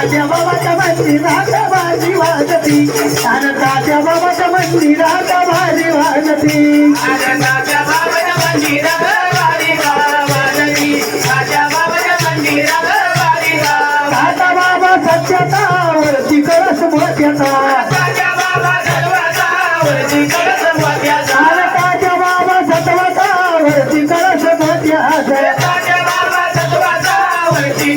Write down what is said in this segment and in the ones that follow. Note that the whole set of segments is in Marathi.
ताज्या बाबाच्या वाजती बाबाच्या मंदिरात भारी वाजती. बाबाच्या वाजती. अरे ताज्या बाबाच्या मंदिरात भारी वाजती. ताजा बाबा सत्यता वरती कळस मोत्याचा अरे ताज्या बाबा सत्वाचा वरती कळस मोत्याचा वरती कळस मोत्याचा रे झाडा घेतो भक्ताचा वरती कळस मोत्याचा काय झाडा घेतो भक्ताचा भक्ताचा वरती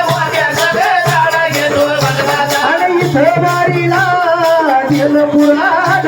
सवारीला दिल पुराण